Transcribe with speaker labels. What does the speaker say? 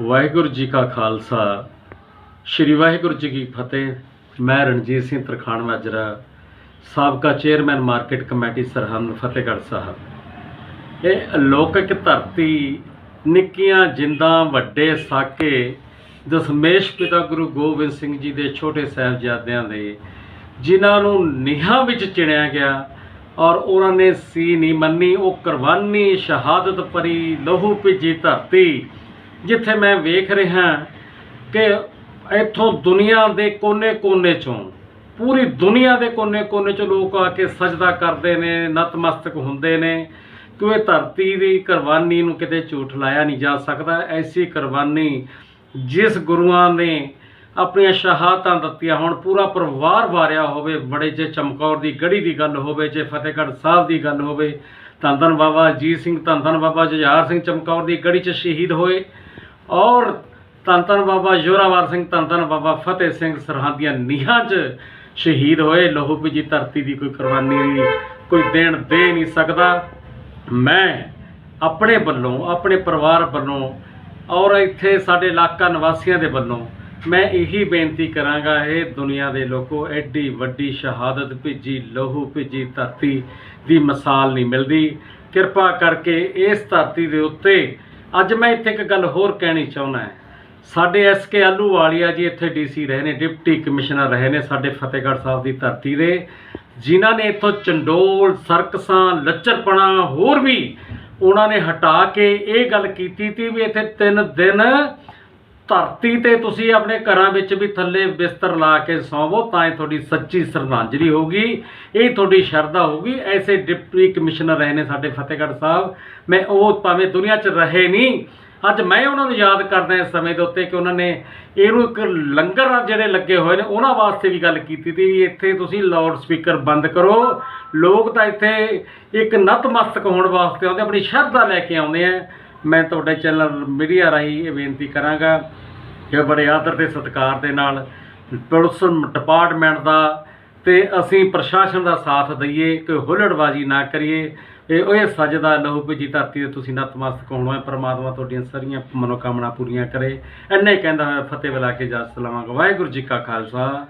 Speaker 1: ਵਾਹਿਗੁਰੂ ਜੀ ਕਾ ਖਾਲਸਾ। ਸ੍ਰੀ ਵਾਹਿਗੁਰੂ ਜੀ ਕੀ ਫਤਿਹ। ਮੈਂ ਰਣਜੀਤ ਸਿੰਘ ਤਰਖਾਣ ਮਾਜਰਾ ਸਾਬਕਾ chairman market committee Sirhind Fatehgarh Sahib. ਇਹ ਅਲੌਕਿਕ ਧਰਤੀ, ਨਿੱਕੀਆਂ ਜਿੰਦਾਂ, ਵੱਡੇ ਸਾਕੇ ਦਸਮੇਸ਼ ਪਿਤਾ ਗੁਰੂ ਗੋਬਿੰਦ ਸਿੰਘ ਜੀ ਦੇ ਛੋਟੇ ਸਾਹਿਬਜ਼ਾਦਿਆਂ ਦੇ, ਜਿਨ੍ਹਾਂ ਨੂੰ ਨੀਹਾਂ ਵਿੱਚ ਚਿਣਿਆ ਗਿਆ ਔਰ ਉਹਨਾਂ ਨੇ ਸੀ ਨਹੀਂ ਮੰਨੀ, ਉਹ ਕੁਰਬਾਨੀ, ਸ਼ਹਾਦਤ ਪਰੀ ਲਹੂ ਭਿੱਜੀ ਧਰਤੀ ਜਿੱਥੇ ਮੈਂ ਵੇਖ ਰਿਹਾ ਕਿ ਇੱਥੋਂ ਦੁਨੀਆ ਦੇ ਕੋਨੇ-ਕੋਨੇ ਚੋਂ, ਪੂਰੀ ਦੁਨੀਆ ਦੇ ਕੋਨੇ-ਕੋਨੇ ਚੋਂ ਲੋਕ ਆ ਕੇ ਸਜਦਾ ਕਰਦੇ ਨੇ, ਨਤਮਸਤਕ ਹੁੰਦੇ ਨੇ ਕਿ ਇਹ ਧਰਤੀ ਦੀ ਕੁਰਬਾਨੀ ਨੂੰ ਕਿਤੇ ਝੂਠ ਲਾਇਆ ਨਹੀਂ ਜਾ ਸਕਦਾ। ਐਸੀ ਕੁਰਬਾਨੀ ਜਿਸ ਗੁਰੂਆਂ ਨੇ ਆਪਣੀਆਂ ਸ਼ਹਾਦਤਾਂ ਦਿੱਤੀਆਂ ਹੋਣ, ਪੂਰਾ ਪਰਿਵਾਰ ਵਾਰਿਆ ਹੋਵੇ, ਬੜੇ ਜੇ ਚਮਕੌਰ ਦੀ ਗੜੀ ਦੀ ਗੱਲ ਹੋਵੇ, ਜੇ ਫਤਿਹਗੜ੍ਹ ਸਾਹਿਬ ਦੀ ਗੱਲ ਹੋਵੇ, ਧੰਨ ਧੰਨ ਬਾਬਾ ਅਜੀਤ ਸਿੰਘ, ਧੰਨ ਧੰਨ ਬਾਬਾ ਜੁਝਾਰ ਸਿੰਘ ਚਮਕੌਰ ਦੀ ਗੜੀ 'ਚ ਸ਼ਹੀਦ ਹੋਏ। ਔਰ ਧੰਨ ਧੰਨ ਬਾਬਾ ਜੋਰਾਵਰ ਸਿੰਘ ਧੰਨ ਧੰਨ ਬਾਬਾ ਫਤਿਹ ਸਿੰਘ ਸਰਹੰਦ ਦੀਆਂ ਨੀਹਾਂ 'ਚ ਸ਼ਹੀਦ ਹੋਏ। ਲਹੂ ਭਿੱਜੀ ਧਰਤੀ ਦੀ ਕੋਈ ਕੁਰਬਾਨੀ ਕੋਈ ਦੇਣ ਦੇ ਨਹੀਂ ਸਕਦਾ। ਮੈਂ ਆਪਣੇ ਵੱਲੋਂ, ਆਪਣੇ ਪਰਿਵਾਰ ਵੱਲੋਂ ਔਰ ਇੱਥੇ ਸਾਡੇ ਇਲਾਕਾ ਨਿਵਾਸੀਆਂ ਦੇ ਵੱਲੋਂ ਮੈਂ ਇਹੀ ਬੇਨਤੀ ਕਰਾਂਗਾ, ਇਹ ਦੁਨੀਆ ਦੇ ਲੋਕੋ, ਐਡੀ ਵੱਡੀ ਸ਼ਹਾਦਤ ਭਿੱਜੀ, ਲਹੂ ਭਿੱਜੀ ਧਰਤੀ ਦੀ ਮਿਸਾਲ ਨਹੀਂ ਮਿਲਦੀ। ਕਿਰਪਾ ਕਰਕੇ ਇਸ ਧਰਤੀ ਦੇ ਉੱਤੇ ਅੱਜ ਮੈਂ ਇੱਥੇ ਇੱਕ ਗੱਲ ਹੋਰ ਕਹਿਣੀ ਚਾਹੁੰਦਾ ਹਾਂ। ਸਾਡੇ ਆਲੂ ਵਾਲੀਆ ਜੀ ਇੱਥੇ ਡੀਸੀ ਰਹੇ ਨੇ, ਡਿਪਟੀ ਕਮਿਸ਼ਨਰ ਰਹੇ ਨੇ ਸਾਡੇ ਫਤਿਹਗੜ੍ਹ ਸਾਹਿਬ ਦੀ ਧਰਤੀ ਦੇ, ਜਿਨ੍ਹਾਂ ਨੇ ਇੱਥੋਂ ਚੰਡੋਲ, ਸਰਕਸਾਂ, ਲੱਚਰਪਣਾ, ਹੋਰ ਵੀ ਉਹਨਾਂ ਨੇ ਹਟਾ ਕੇ ਇਹ ਗੱਲ ਕੀਤੀ ਤੀ ਵੀ ਇੱਥੇ ਤਿੰਨ ਦਿਨ ਧਰਤੀ ਤੇ ਤੁਸੀਂ ਆਪਣੇ ਘਰਾਂ ਵਿੱਚ ਵੀ ਥੱਲੇ ਬਿਸਤਰ ਲਾ ਕੇ ਸੌਵੋ, ਤਾਂ ਇਹ ਤੁਹਾਡੀ ਸੱਚੀ ਸ਼ਰਧਾਂਜਲੀ ਹੋਊਗੀ। ਇਹ ਤੁਹਾਡੀ ਸ਼ਰਧਾ ਹੋਊਗੀ। ਐਸੇ ਡਿਪਟੀ ਕਮਿਸ਼ਨਰ ਰਹੇ ਨੇ ਸਾਡੇ ਫਤਿਹਗੜ੍ਹ ਸਾਹਿਬ। ਮੈਂ ਉਹ ਭਾਵੇਂ ਦੁਨੀਆ 'ਚ ਰਹੇ ਨਹੀਂ, ਅੱਜ ਮੈਂ ਉਹਨਾਂ ਨੂੰ ਯਾਦ ਕਰਦਾ ਇਸ ਸਮੇਂ ਦੇ ਉੱਤੇ ਕਿ ਉਹਨਾਂ ਨੇ ਇਹਨੂੰ ਇੱਕ ਲੰਗਰ ਜਿਹੜੇ ਲੱਗੇ ਹੋਏ ਨੇ, ਉਹਨਾਂ ਵਾਸਤੇ ਵੀ ਗੱਲ ਕੀਤੀ ਤੀ ਵੀ ਇੱਥੇ ਤੁਸੀਂ ਲਾਊਡ ਸਪੀਕਰ ਬੰਦ ਕਰੋ। ਲੋਕ ਤਾਂ ਇੱਥੇ ਇੱਕ ਨਤਮਸਤਕ ਹੋਣ ਵਾਸਤੇ ਆਉਂਦੇ, ਆਪਣੀ ਸ਼ਰਧਾ ਲੈ ਕੇ ਆਉਂਦੇ ਆ। ਮੈਂ ਤੁਹਾਡੇ ਚੈਨਲ ਮੀਡੀਆ ਰਾਹੀਂ ਇਹ ਬੇਨਤੀ ਕਰਾਂਗਾ ਕਿ ਬੜੇ ਆਦਰ ਤੇ ਸਤਿਕਾਰ ਦੇ ਨਾਲ ਪੁਲਿਸ ਡਿਪਾਰਟਮੈਂਟ ਦਾ ਤੇ ਅਸੀਂ ਪ੍ਰਸ਼ਾਸਨ ਦਾ ਸਾਥ ਦਈਏ, ਕੋਈ ਹੁੱਲੜਬਾਜ਼ੀ ਨਾ ਕਰੀਏ। ਇਹ ਉਹ ਸਜਦਾ ਲਹੂ ਭਿੱਜੀ ਧਰਤੀ ਤੇ ਤੁਸੀਂ ਨਤਮਸਤਕ ਹੋਣਾ ਹੈ ਪ੍ਰਮਾਤਮਾ ਤੁਹਾਡੀਆਂ ਸਾਰੀਆਂ ਮਨੋਕਾਮਨਾ ਪੂਰੀਆਂ ਕਰੇ। ਇੰਨੇ ਕਹਿੰਦਾ ਹੋਇਆ, ਫਤਿਹ ਬੁਲਾ ਕੇ ਜਾ ਸਲਾਮਾਂ ਵਾਹਿਗੁਰੂ ਜੀ ਕਾ ਖਾਲਸਾ।